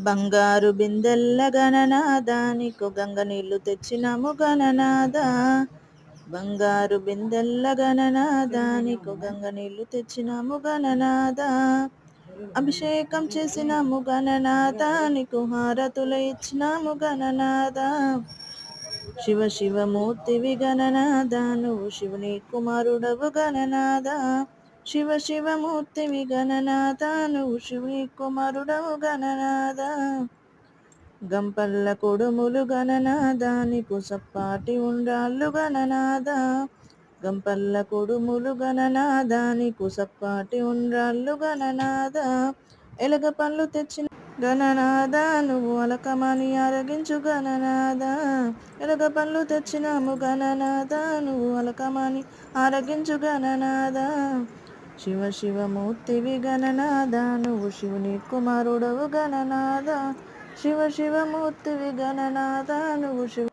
బంగారు బిందెల్ల గణనాద నీకు గంగ నీళ్ళు తెచ్చినాము గణనాద బంగారు బిందెల్ల గణనాద నీకు గంగ నీళ్ళు తెచ్చినాము గణనాద అభిషేకం చేసినాము గణనాద నీకు హారతులు ఇచ్చినాము గణనాద శివ శివమూర్తివి గణనాద నువ్వు శివుని కుమారుడవు గణనాద శివ శివమూర్తివి గణనాద నువ్వు శివుని కుమారుడవు గణనాథ గంపల్ల కొడుములు గణనాథ నీకు సప్పాటి ఉండాళ్ళు గణనాద గంపల్ల కొడుములు గణనాథ నీకు సప్పాటి ఉండ్రాళ్ళు గణనాద ఎలగ పళ్ళు తెచ్చిన గణనాథ నువ్వు అలకమని ఆరగించు గణనాథ ఎలగ పళ్ళు తెచ్చినాము గణనాథ నువ్వు అలకమని ఆరగించు గణనాథ శివ శివమూర్తివి గణనాద నువ్వు శివుని కుమారుడవు గణనాద శివ శివమూర్తివి గణనాద నువ్వు శివ